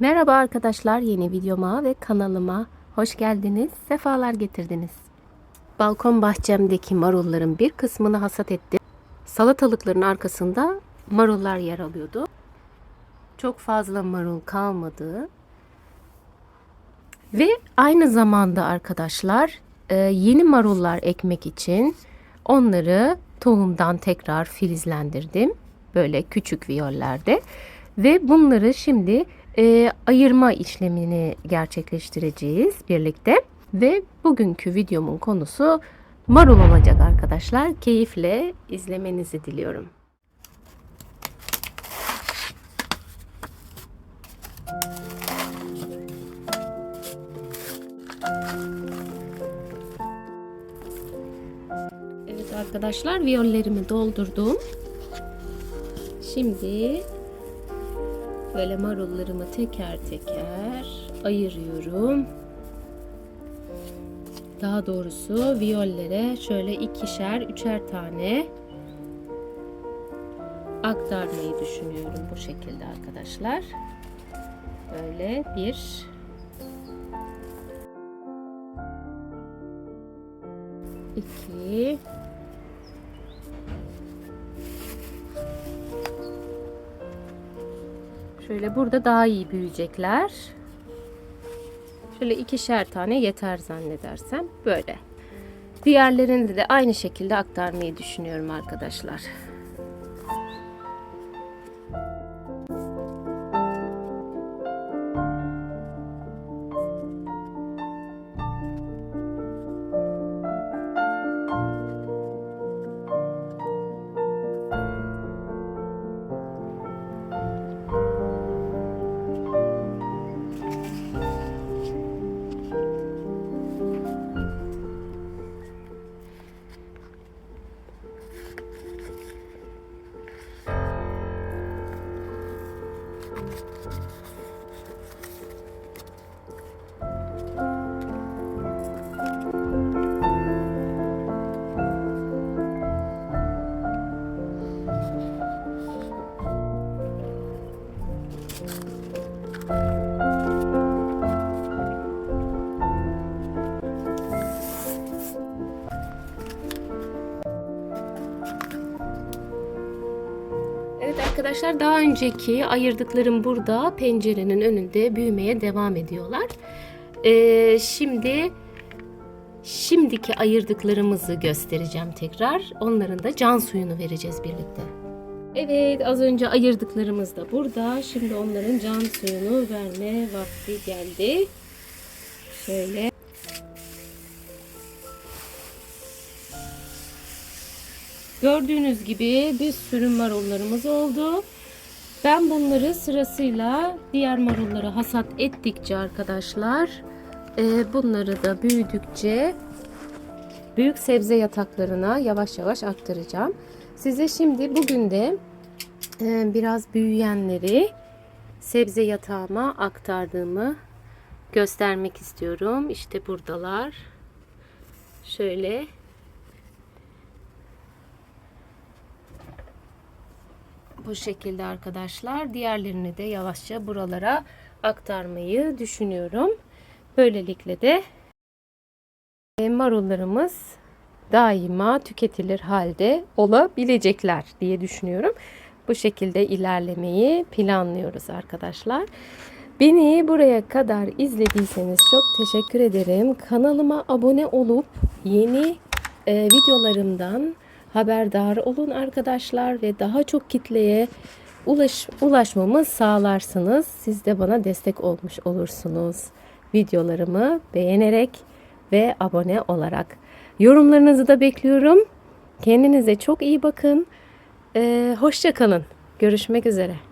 Merhaba arkadaşlar yeni videoma ve kanalıma hoş geldiniz, sefalar getirdiniz. Balkon bahçemdeki marulların bir kısmını hasat ettim. Salatalıkların arkasında marullar yer alıyordu. Çok fazla marul kalmadı. Ve aynı zamanda arkadaşlar e, yeni marullar ekmek için onları tohumdan tekrar filizlendirdim. Böyle küçük viyollerde. Ve bunları şimdi e, ayırma işlemini gerçekleştireceğiz birlikte. Ve bugünkü videomun konusu marul olacak arkadaşlar. Keyifle izlemenizi diliyorum. Evet arkadaşlar viyollerimi doldurdum. Şimdi böyle marullarımı teker teker ayırıyorum. Daha doğrusu viyollere şöyle ikişer, üçer tane aktarmayı düşünüyorum bu şekilde arkadaşlar. Böyle bir iki Şöyle burada daha iyi büyüyecekler. Şöyle ikişer tane yeter zannedersem. Böyle. Diğerlerini de aynı şekilde aktarmayı düşünüyorum arkadaşlar. Evet arkadaşlar daha önceki ayırdıklarım burada pencerenin önünde büyümeye devam ediyorlar. Ee, şimdi şimdiki ayırdıklarımızı göstereceğim tekrar. Onların da can suyunu vereceğiz birlikte. Evet az önce ayırdıklarımız da burada. Şimdi onların can suyunu verme vakti geldi. Şöyle. Gördüğünüz gibi bir sürü marullarımız oldu. Ben bunları sırasıyla diğer marulları hasat ettikçe arkadaşlar e, bunları da büyüdükçe büyük sebze yataklarına yavaş yavaş aktaracağım. Size şimdi bugün de e, biraz büyüyenleri sebze yatağıma aktardığımı göstermek istiyorum. İşte buradalar. Şöyle bu şekilde arkadaşlar. Diğerlerini de yavaşça buralara aktarmayı düşünüyorum. Böylelikle de e, marullarımız daima tüketilir halde olabilecekler diye düşünüyorum. Bu şekilde ilerlemeyi planlıyoruz arkadaşlar. Beni buraya kadar izlediyseniz çok teşekkür ederim. Kanalıma abone olup yeni e, videolarımdan haberdar olun arkadaşlar ve daha çok kitleye ulaş, ulaşmamı sağlarsınız. Siz de bana destek olmuş olursunuz. Videolarımı beğenerek ve abone olarak. Yorumlarınızı da bekliyorum. Kendinize çok iyi bakın. Ee, hoşça kalın. Görüşmek üzere.